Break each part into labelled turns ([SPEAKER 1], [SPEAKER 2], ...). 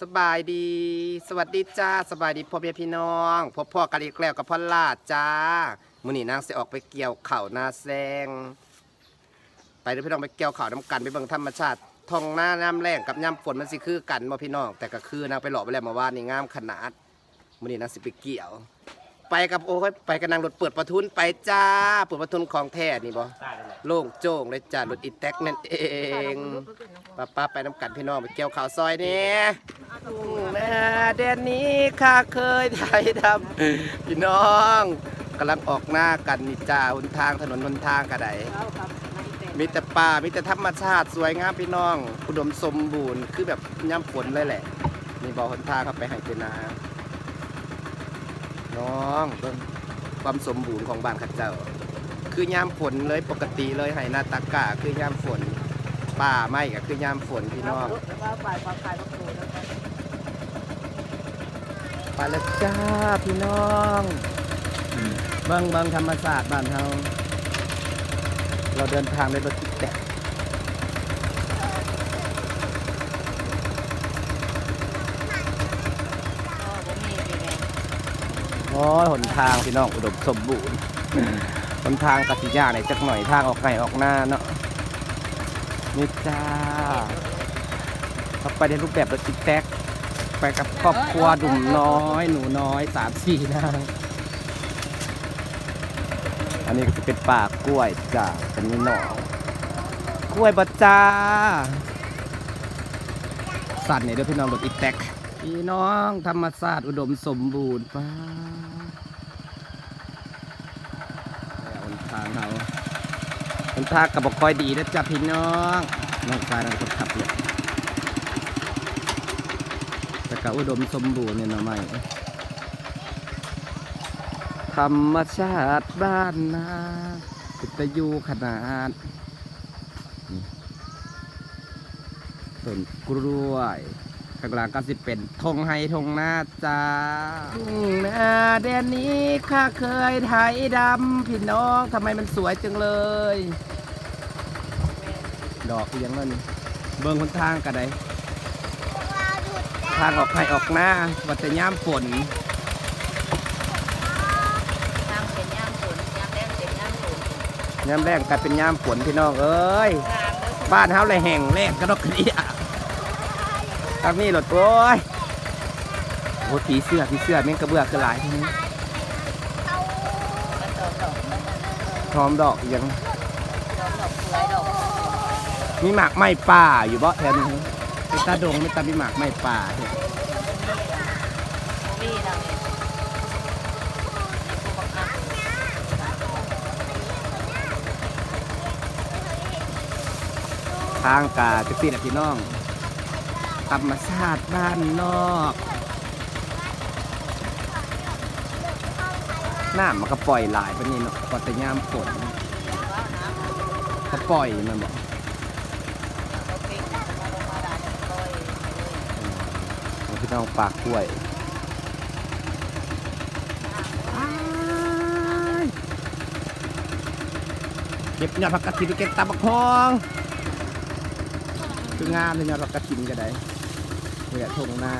[SPEAKER 1] สบายดี สวัสดีจ้า สบายดีพ่อแม่พี่น้องพบพ่อกันอีกแล้วกับพ่อลาดจ้ามื้อนี้นางสิออกไปเกี่ยวเข่าวนาแซง ไปเด้อพี่น้องไปเกี่ยวเข่าวน้ำกันไปเบิ่งธรรมชาติทองหน้าน้ำแรงกับย่ำฝนมันสิคือกันบ่พี่น้อง แต่ก็คือนางไปหลอกไปแล้วเมาว่านนี่งามขนาดมื้อนี้นางสิไปเกี่ยว ไปกับโอ้ยไปกับนางรถเปิดประทุนไปจ้าเปิดประทุนของแท้นี่บ่โล่งโจ้งเลยจ้ารถอีแท็กนั่นเองป้าป้าไปน้ำกันพี่น้องไปเกี่ยวข้าวซอยเนี่ยแม่เดนนี้ข้าเคยไทยทำพี่น้องกำลังออกหน้ากันนี่จ้าหนทางถนนหนทางกระไดมีแต่ป่ามีแต่ธรรมชาติสวยงามพี่น้อง อุดมสมบูรณ์คือแบบย่ำฝนเลยแหละนี่บอกหนทางเข้าไปให้เป็นนา น้องเบิ่งความสมบูรณ์ของบ้านข้าเจ้า คือย่ำฝนเลยปกติเลยให้นาตากาคือย่ำฝนป่าไม้ก็คือย่ำฝนพี่น้อง
[SPEAKER 2] ว่าฝ่ายความขายต้องดูแล้วกัน
[SPEAKER 1] ไปแล้วจ้าพี่น้องเบิ่งเบิ่งธรรมศาสตร์บ้านเฮาเราเดินทางในรถติดแตก
[SPEAKER 2] บ่มีไปไง
[SPEAKER 1] โอ้ยหนทางพี่น้องอุดมสมบูรณ์หนทางกสิยากในจักหน่อยทางออกไก่ออกหน้าเนาะนี่จ้าเขาไปในรูปแบบรถติดแตกไปกับครอบครัวดุ่มน้อย หนูน้อยสามสี่นางอันนี้ก็จะเป็นป่ากล้วยจ้าเป็นนี่หน่อกล้วยบะจ้าสั่นเนี่ยเด้อพี่น้องรถอีแตกพี่น้องธรรมศาสตร์อุดมสมบูรณ์ป้าแล้วหน ทางเขาหนทางกับบกคอยดีนะจ๊ะพี่น้องน้องชายน้องคนขับเนี่ยแต่ก็อุดมสมบูรณ์เนี่ยนะไม่ธรรมชาติบ้านนาปิตยูขนาดต้นกล้วย ข้างหลังก็สิเป็นธงไฮธงหน้าจ้านาแดนนี้ข้าเคยไถดำพี่น้องทำไมมันสวยจังเลย ดอกอีหยังนั่นเบิ่งคนทางกันไดทางออกให้ออกหน้าวัดแต่ย่ามฝน
[SPEAKER 2] ย่างเป็นย่างฝนย่างแดงเป็นย่างฝน
[SPEAKER 1] ย่ามแรงกลายเป็นย่ามฝนพี่น้องเอ้ย
[SPEAKER 2] ทางแล้ว
[SPEAKER 1] บ้านเฮาเลยแห่งแรกกระดอกกระเดียทางนี้รถโอ้ยโอ้ผีเสื้อผีเสื้อแม่งกระเบื้อคือหลายทีนี้พร้อมดอกยังมีหมากไม้ป่าอยู่บ่แถวนี้ไม่ตาดงไม่ตามีหมากไม้ป่าเนี่ย
[SPEAKER 2] ง
[SPEAKER 1] ทางกาจะปีนพี่น้อง ธรรมชาติบ้านนอกน้ำมันก็ปล่อยหลายปนี้เนาะก็แต่ามฝนก็ปล่อยมันบอกพี่น้องปากกล้วยเก็บยอดผักกระถินเก็บตาบักฮองคืองามเลยยอดผักกระถินก็ได้ เนี่ยทงนา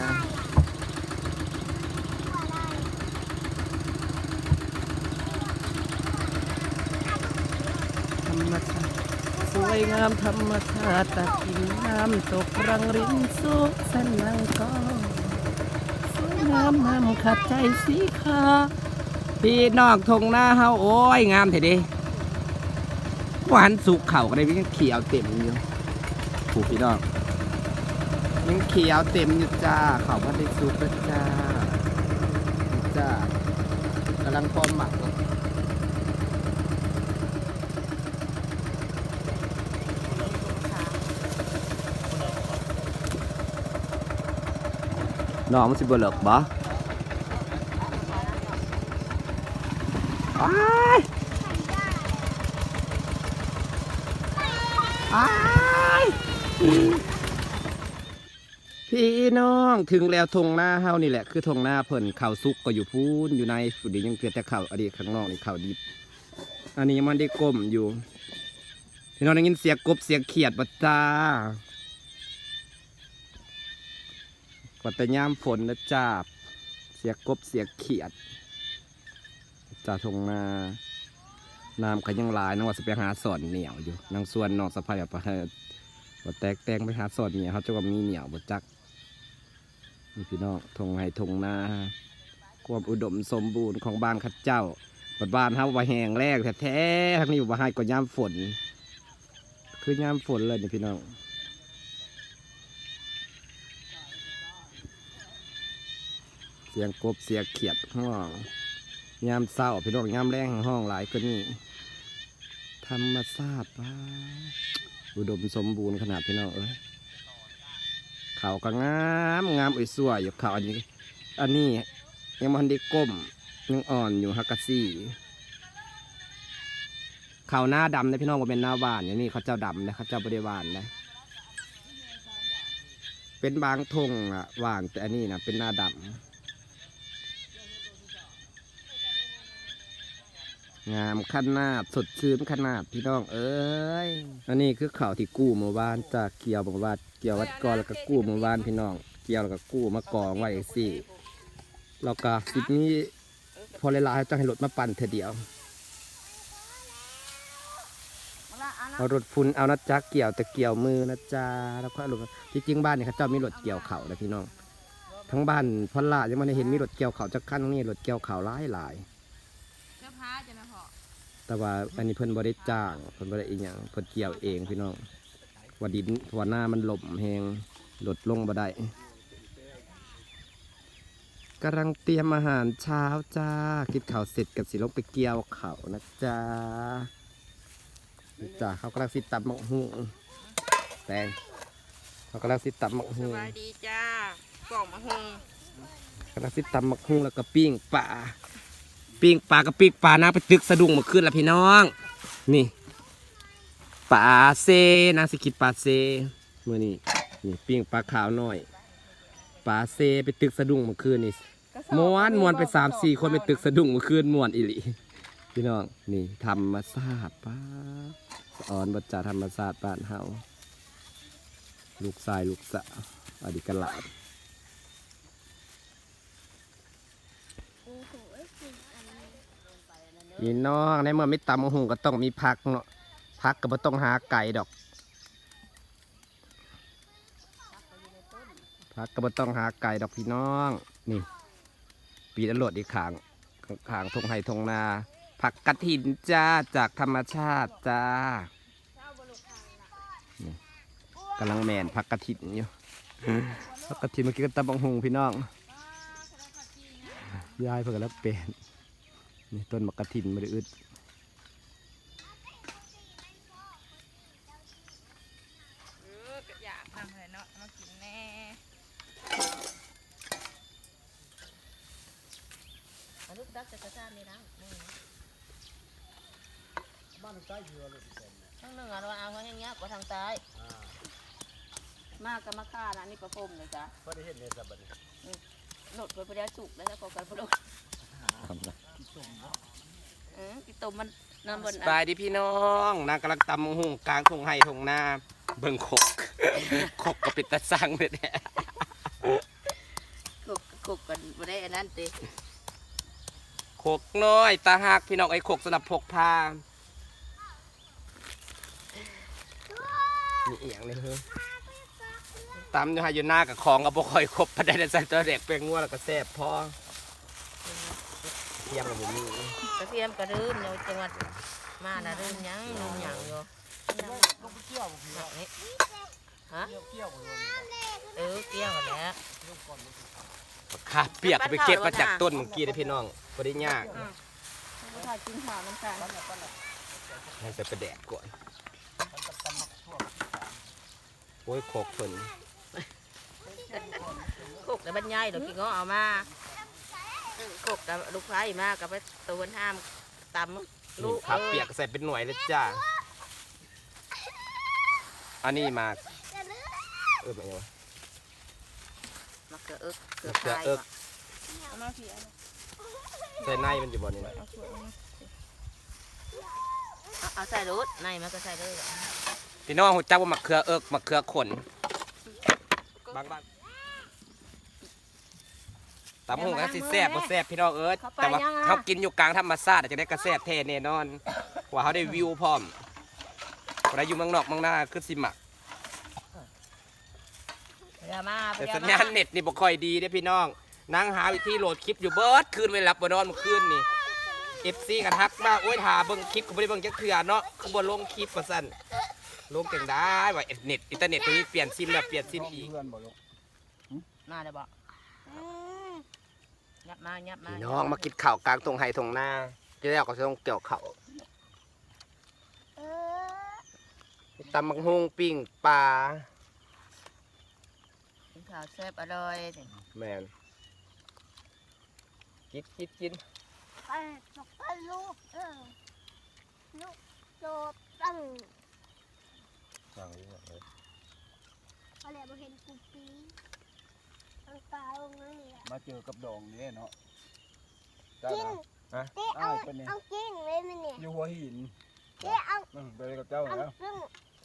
[SPEAKER 1] ธรรมชาติสวยงามธรรมชาติตะกินน้ำตกรังรินสุขสันนังก็สวยงามน้ำขัดใจสีขาพี่นอกทงหน้าเฮาโอ้ยงามเถอะดิหวานสุกเข่าก็ได้ยังเขียวเต็มอยู่ผูกพี่นอง ยังเขียวเต็มอยู่จ้าเข่าพันได้สุกแล้วจ้านี่จ้ากำลังพร้อมหมักเลยน้องมันสิบ่เลิกบ่อ้ายอ้าย พี่น้องถึงแล้วทงหน้าเฮานี่แหละคือทงหน้าเพิ่นข้าวสุกก็อยู่พูนอยู่ในสุดียังเกิดแต่ข้าวอันนี้ข้างนอกนี่ข้าวดิบ อันนี้มันได้ก้มอยู่พี่น้องได้ยินเสียงกบเสียงเขียดบ่จ้าไปปัตตยามฝนนะจ้าเสียกบเสียเขียดจ่าทงนาน้ำก็ยังลายน้องว่าจะไปหาสอนเหนียวอยู่นางส่วนน้องสะพายแบบว่าแตกแตงไปหาสอนเหนียวเขาจะว่ามีเหนียวบ่จัก นี่พี่น้องทงไห้ทงนาความอุดมสมบูรณ์ของบ้านข้าเจ้าบัดบ้านเฮาว่าแห้งแล้งแท้ๆทั้งนี้ว่าให้ก็ยามฝน คือยามฝนเลยนี่พี่น้องเสียงกบเสียงเขียดห้องยามเศร้าพี่น้องยามแรงห้องหลายก็นี่ธรรมชาติป้าอุดมสมบูรณ์ขนาดพี่น้องเอ้ย เขาก็งามงามอุ้ยสวยอยู่เขาอันนี้ อันนี้ยังมันได้ก้มยังอ่อนอยู่ฮักกะซี่เขาหน้าดำนะพี่น้องว่าเป็นหน้าหวานอย่างนี้เขาเจ้าดำนะเขาเจ้าบริวานนะเป็นบางทงอะหวานแต่อันนี้นะเป็นหน้าดำ งามขนาดสดชื่นขนาดพี่น้องเอ้ยอันนี้คือข่าวที่กู้เมื่อวานจากเกี่ยวเมื่อวานเกี่ยววัดก่อนแล้วก็กู้เมื่อวานพี่น้อง เกี่ยวแล้วก็กู้มากองไว้สิแล้วก็สิบนี้พอเวลาจะให้รถมาปั่นเธอเดียว
[SPEAKER 2] มาละอัน
[SPEAKER 1] เอารถฟุนเอานะจ๊ะเกี่ยวแต่เกี่ยวมือนะจ๊ะแล้วก็รถที่จริงบ้านเนี่ยเขาเจ้ามีรถเกี่ยวเข่านะพี่น้อง ทั้งบ้านพอลายังไม่ได้เห็นมีรถเกี่ยวเข่าจักขั้นนี่รถเกี่ยวเข่าหลายหลายๆ
[SPEAKER 3] เจ้าพาจะนะพอ
[SPEAKER 1] แต่ว่าอันนี้เพิ่นบ่ได้จ้างเพิ่นบ่ได้อีหยังเพิ่นเกี่ยวเองพี่น้องว่าดินว่าหน้ามันหล่มแหงลดลงบ่ได้กำลังเตรียมอาหารเช้าจ้ากินข้าวเสร็จกับสิลงไปเกี่ยวข้าวนะจ้านี่จ้าเขากำลังสิตับมะฮุ่งแตงเขากำลังสิตับมะ
[SPEAKER 3] ส
[SPEAKER 1] ฮุ่ง
[SPEAKER 3] บายดีจ้ากล่องมะฮง
[SPEAKER 1] กำลังสิตับมะฮุ่งแล้วก็ปิ้งปลา ปิ้งปลากับปิ้งปลาน้าไปตึกสะดุ้งมาขึ้นแล้วพี่น้อง นี่ปลาเซนางสิคิดปลาเซมื่อนี้นี่ปิ้งปลาขาวหน่อยปลาเซไปตึกสะดุ้งเมื่อคืนนี่ม้วนม้วนไปสามสี่คนไปตึกสะดุ้งเมื่อคืนม้วนอิลิพี่น้องนี่ธรรมศาสตร์ป้าสอนบัจจาธรรมศาสตร์บ้านเฮาลูกชายลูกสาวอดีกะหลาดพี่ น้องในเมื่อไม่ตำหุงก็ต้องมีผักเนาะผักก็บ่ต้องหาไก่ดอกพักก็บ่ต้องหาไก่ดอกพี่น้อง นี่ ปีนรวดอีกขางขางทงไห้ทงนา ผักกระถินจ้าจากธรรมชาติจ้ากำลังแมนผักกระถินอยู่ผักกระถินเมื่อกี้ก็ตำบังหงพี่น้องยายเพิ่งแล้วเปลี่ยน นี่ต้นมะกระถินไม่ได้อึด
[SPEAKER 3] เออก็อยากทำเลยเนาะมากินแน่
[SPEAKER 2] อันนี้ดักจะกระชากนี่นะนี่บ้านใต้เรือเลยทั้งหนึ่งอะเราเอาไว้อย่างเงี้ยกว่าทางใต้มากกับมะค่านะนี่ประพรมเลยจ้ะ
[SPEAKER 4] พอได้เห็นในสัปดาห์นี้
[SPEAKER 2] โหลดไปไปได้สุกแล้วแล้วก็กันไปโหลด
[SPEAKER 1] ทำไร
[SPEAKER 2] เออกิตมมันนำบน
[SPEAKER 1] สบายดีพี่น้องนางกำลังตำบังหงกลางทงไห้ทงนาเบิ่งขก ขกก็เป็นตะสั่งเลยแหละ
[SPEAKER 2] คุกคุกกันไปได้อันนั้นติ
[SPEAKER 1] ขกน้อย ตาหักพี่น้องไอ้ขกสำหรับพกพานี่เอียงเลยเฮ้ยตำอยู่หาอยู่หน้ากับของกับบ่ค่อยครบประเด็นใส่ตัวเด็กเป็นงัวแล้วก็แซ่บพอ เทียมกับผมนี่
[SPEAKER 2] กระเทียมกระดื้มอยู่จังหวัดมาน่ะดื้มยังลืมหยังอยู่
[SPEAKER 4] ก็ไปเที่ยวบ่พี่
[SPEAKER 2] นี่ฮะ
[SPEAKER 4] เที่ยวเที่ยวบ่เลย
[SPEAKER 2] เออเกี่ยวกันแล้ว
[SPEAKER 1] ขาเปียกก็ไปเก็บมาจากต้นเมื่อกี้นะพี่น้องบ่ได้ยาก
[SPEAKER 2] ผู้ชายกินข้าวน้ำตาล
[SPEAKER 1] ให้ใส่ประแดกก่อนโอ้ยขกเพิ่น
[SPEAKER 2] คุกแต่บรรยายดอกกี่ง้อเอามา คุกกับลูกไผ่มากับไปตัวห้ามตำลู
[SPEAKER 1] นี่
[SPEAKER 2] ก
[SPEAKER 1] ขาเปียกใส่เป็นหน่วยเลยจ้า อันนี้มาเออเป็นไงวะ
[SPEAKER 2] มะเขือเอิกเขือ
[SPEAKER 1] มะเขือ
[SPEAKER 2] พาย
[SPEAKER 1] เอิก
[SPEAKER 3] เอามาพี่เอามา
[SPEAKER 1] ใส่ในมันอยู่บ่นี่นะ
[SPEAKER 3] เอาถ้วยเอามา
[SPEAKER 2] เอาเอาใส่รถในมันก็ใส่เลย
[SPEAKER 1] พี่น้องหูจักว่ามะเขือเอิกมะเขือขนบางบ้าน ตำหูก็สิแซ่บบ่แซ่บพี่น้องเอ้ยแต่ว่าเขากินอยู่กลางธรรมชาติอาจจะได้กระแซ่บแท้แน่นอนว่าเขาได้วิวพร้อมเวลาอยู่เมืองนอกเมืองหน้าคือสิมัก
[SPEAKER 2] เดี๋ยวมา
[SPEAKER 1] แต่
[SPEAKER 2] เดี๋ยว
[SPEAKER 1] สัญ
[SPEAKER 2] มา
[SPEAKER 1] ญาณเน็ตนี่บ่ค่อยดีเด้อพี่น้องนั่งหาวิธีโหลดคลิปอยู่เบิดคืนเวลาบ่นอนเมื่อคืนนี่ FC กันทักมาโอ้ยถ่าเบิ่งคลิปก็บ่ได้เบิ่งจักเทื่อเนาะคือบ่ลงคลิปว่าซั่นลงจังได้ว่าเน็ตอินเทอร์เน็ตตัวนี้เปลี่ยนซิมแล้วเปลี่ยนซิมอีก
[SPEAKER 4] เพื่อนบอกลูก
[SPEAKER 2] มาเลยบอก ยับมายับมา
[SPEAKER 1] พี่น้องมากินข้าวกลางตรงไห้ตรงหน้าจะได้เอาก็ต้องเกี่ยวข้าวตำมักฮุงปิ้งปลา
[SPEAKER 2] กินข้าวแซ่บอร่อยสิ
[SPEAKER 1] แมนกินกินกิน
[SPEAKER 5] ไปตกไปลูกเออลูกโดดตั้ง
[SPEAKER 1] สั่งนี่เออ
[SPEAKER 5] อะไรมาเห็นกูปี ตั้งตาลงนั่นแหละ
[SPEAKER 4] มาเจอกับดองนี่เนาะได้
[SPEAKER 5] กิน
[SPEAKER 4] นะ
[SPEAKER 5] เจ๊เอา
[SPEAKER 4] อ้าวเป็นไง
[SPEAKER 5] เอากินเลยมันเนี่ย
[SPEAKER 4] อยู่หัวหิน
[SPEAKER 5] เจ๊เอา
[SPEAKER 4] อืมไปกับเจ้า
[SPEAKER 5] เอา
[SPEAKER 4] แล้ว
[SPEAKER 5] ครึ่ง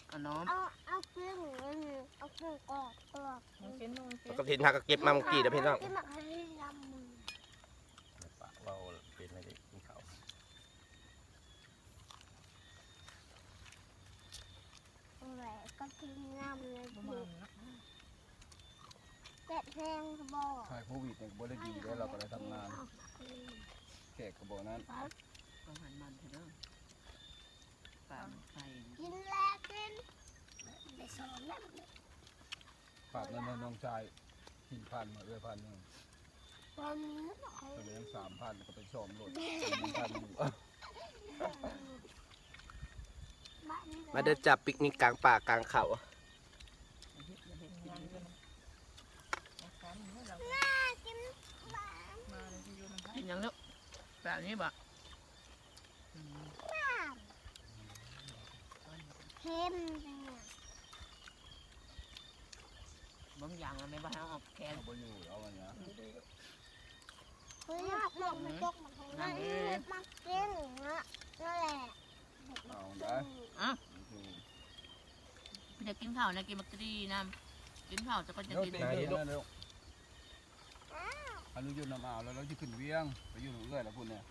[SPEAKER 2] เอาน้อง
[SPEAKER 5] เอาเอาครึ่งเลยเอาครึ่งออกออก
[SPEAKER 3] กินนู่นกิน
[SPEAKER 1] แล้วก็ทินหักก็เก็บมาเมื่อกี้เด้อพี่น้อง
[SPEAKER 5] ที่มันให้ลำมือ
[SPEAKER 1] ปากเราเป็นอะไรกินข้าว
[SPEAKER 5] แหวกก็กินน้ำเลย
[SPEAKER 3] ประมาณนะ
[SPEAKER 5] แกะแพงกระบอก
[SPEAKER 4] ถ่ายโควิดเนี่ยก็บ่ได้ดีแล้วเราก็ได้ทำงานแขกก็บอกนั้น
[SPEAKER 2] ต้องหันมันเถอะเด้อปลาไข่
[SPEAKER 5] กินแล้วกินไปสอนแล้ว
[SPEAKER 4] ฝากเงินให้น้องชายหินพันมาเอื้อพันหนึ่ง
[SPEAKER 5] ตอนนี้เขา
[SPEAKER 4] ตอนนี้ยังสามพันก็ไปชมรถมันพันอยู่
[SPEAKER 5] บ้านนี้
[SPEAKER 1] มาเดินจับปิกนิกกลางป่ากลางเขา
[SPEAKER 3] ยังกันอาการนี่เรา
[SPEAKER 5] กินบ้าน
[SPEAKER 3] มาเลย ที่อยู่มัน
[SPEAKER 2] กินยังลูกแบบนี้บ่อืม
[SPEAKER 5] เค็มจังเนี่ย
[SPEAKER 2] บางอย่างเราไม่บ้าเอาออกแกง
[SPEAKER 4] เอาไปอยู่เอาอะไรเงี้ย
[SPEAKER 5] เฮ้ยอยากลองมาจกมาของนั่นมากินนะนั่นแหละ
[SPEAKER 4] เอาได้
[SPEAKER 2] อะ
[SPEAKER 4] คือ
[SPEAKER 2] เดี๋ยวกินข้าวนะกินมักกะดีน้ำกินข้าวจะก็จะ
[SPEAKER 4] เดี๋ยว
[SPEAKER 2] กิน
[SPEAKER 4] ตีเดี๋ยวนะเดี๋ยว อันนี้อยู่น้ำอ่าวแล้วเราจะขึ้นเวียงไปอยู่เรื่อยแล้วพุ่นเนี่ย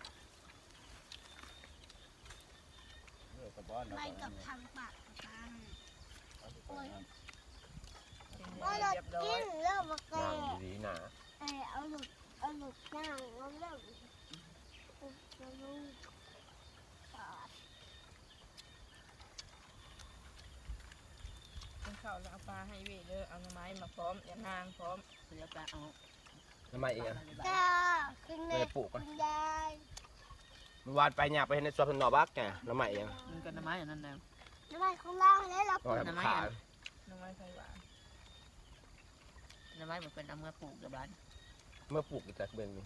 [SPEAKER 4] เรื่อยกับบ้านเรา
[SPEAKER 5] ไป
[SPEAKER 4] ไป
[SPEAKER 5] กับทางปากกัน
[SPEAKER 3] กิน
[SPEAKER 5] เอาห
[SPEAKER 3] เรี
[SPEAKER 5] ลุด
[SPEAKER 3] ยบร้อ
[SPEAKER 5] กิ
[SPEAKER 3] ย
[SPEAKER 5] นเริ่มมาแก่
[SPEAKER 1] นั่งดีๆนะ
[SPEAKER 5] เออเอาหลุดเอาหลุดนั่งแล้วเริ่มจะรู้
[SPEAKER 3] กินข้าวแล้วเอาปลาให้เวเด้อเอาหน่อไม้มาพร้อมอย่านางพร้อม
[SPEAKER 2] เดี๋ยวปลาเอา
[SPEAKER 1] ทำไมอีกอะ
[SPEAKER 5] จ้าคุณแม่
[SPEAKER 1] ไม่ได้ปลูก
[SPEAKER 5] คุ
[SPEAKER 1] อะ
[SPEAKER 5] ณยาย
[SPEAKER 1] เมื่อวานไปหยาบไปเห็นในสวนนอบักไงน้ำใหม่ยัง
[SPEAKER 2] มันกันน้ำไม้อย่างนั้นแล้ว
[SPEAKER 5] น้ำมันของเราแล้วเรา
[SPEAKER 1] นอนให้มันขาด
[SPEAKER 3] หน่อไม้ไข่หวาน
[SPEAKER 2] น้ำไม้มันเป็นเอาเมื่อปลูกเดี๋ยวบ้าน
[SPEAKER 1] เมื่อปลูกจากเบนนี่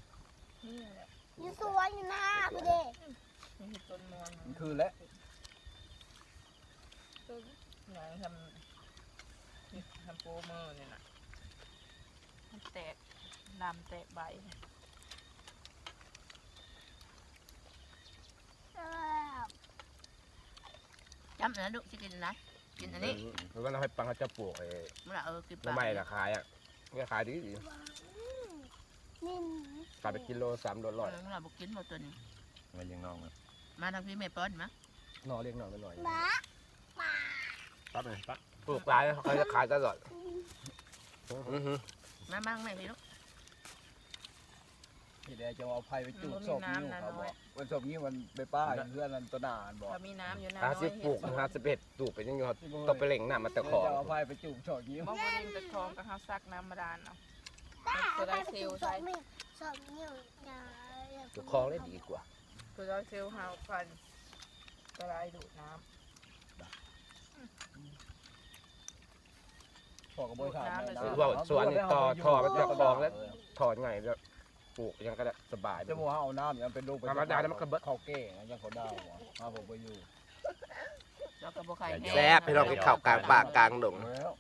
[SPEAKER 3] นี่แหละ
[SPEAKER 5] อยู่สวนอยู่หน้าพี่เด็ก
[SPEAKER 3] นี่คือต้นมอน
[SPEAKER 4] มันคือแล้ว
[SPEAKER 3] ต้นหนังทำนี่ทำโปรเมอร์เนี่ยนะมันแตก ลำแตกใบ
[SPEAKER 2] จำนะลูกจะกินนะกินอันนี้
[SPEAKER 1] เพราะว่าเราให้ปังเขาจะปลูกไอ้
[SPEAKER 2] เมื่อไหร่เออกินปลา
[SPEAKER 1] น้ำใหม่ราคายอะราคายดีดี
[SPEAKER 5] นี่
[SPEAKER 1] ขายไปกิโลสามโล
[SPEAKER 2] เอ
[SPEAKER 1] ร้อย
[SPEAKER 2] อเมื่อไหร่บอกกินหมดตัวนี้
[SPEAKER 1] มันยังน้องนะ
[SPEAKER 2] มาทางพี่แม่ป้อนมะ
[SPEAKER 1] นอเรียกน้องหน่อย
[SPEAKER 5] หมาหมา
[SPEAKER 1] ปั๊บเลยปั๊บปลูกหลายเขาจะขายตลอดอือหือ
[SPEAKER 2] มาบ้างแม่พี่ลูก
[SPEAKER 4] พี่แดงจะเอาไผ่ไปจูบศพนิ้วเขาบอกวันศพนิ้วมันไปป้าเพื่อนนันตนานบอก
[SPEAKER 3] ถ้ามีน้ำอยู่น้ำ
[SPEAKER 1] ห้า
[SPEAKER 3] น้อ
[SPEAKER 1] สิ
[SPEAKER 3] ย
[SPEAKER 1] บปลูกห้าสิบเอ็ดปลูกไปยังอยู่ต้องไปเล่งหน้ามาตะขอ
[SPEAKER 4] จะเอาไผ่ไปจูบศพนิ้ว
[SPEAKER 3] มองบรินตะคองกับข้าวซักน้ำมาดานเอา
[SPEAKER 5] ป้า
[SPEAKER 3] ตัว
[SPEAKER 5] ไป
[SPEAKER 3] ได้
[SPEAKER 5] ไป
[SPEAKER 3] เซล
[SPEAKER 5] จุ
[SPEAKER 3] ล์
[SPEAKER 5] ดส
[SPEAKER 3] ใส่
[SPEAKER 5] องนิ้วสองนิ้วอย่าอย่า
[SPEAKER 1] ตะคองได้ดีกว่า
[SPEAKER 3] ตัวได้เซลล์หาวพันกระไรดูดน้
[SPEAKER 4] พอกระโบยขาด
[SPEAKER 1] ว่าสวนนี่ต่อท่อมันจะคลองแล้วถอดไงแล้ว ปลูกยังก็ได้สบาย
[SPEAKER 4] จะมัวเอาน้ำยังเป็นลูก
[SPEAKER 1] ธรรมดาแล้วมันก็เบิด
[SPEAKER 4] เขาเก้ยังเขาได้หัวมาผมไปอยู่
[SPEAKER 2] แล้วก็บกไข่แห้ง
[SPEAKER 1] แซ่บพี่น้องกินข้าวกลางป่ากลางดง
[SPEAKER 4] แล้ว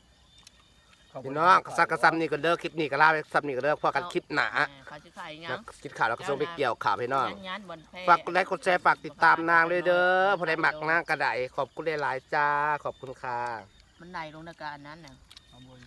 [SPEAKER 1] พี่น้องสักกระซัมนี่ก็เลิกคลิปนี้ก็ลาไปซัมนี่ก็เลิกพอกันคลิปหนา
[SPEAKER 2] อ่าเขาจะไข่ยั
[SPEAKER 1] นะ
[SPEAKER 2] ง
[SPEAKER 1] คิดข่าวแล้วก็ส่งไปเกี่ยวข่าวพี่น้อง
[SPEAKER 2] ยันบนแพร่
[SPEAKER 1] ฝากกดไลค์กดแชร์ฝากติดตามนางเลยเด้อพอได้หมักนางกระไดขอบคุณหลายๆจ้าขอบคุณค่ะ
[SPEAKER 2] มันไหลลงในการนั้นน่ะ
[SPEAKER 4] เอาบ่อยู่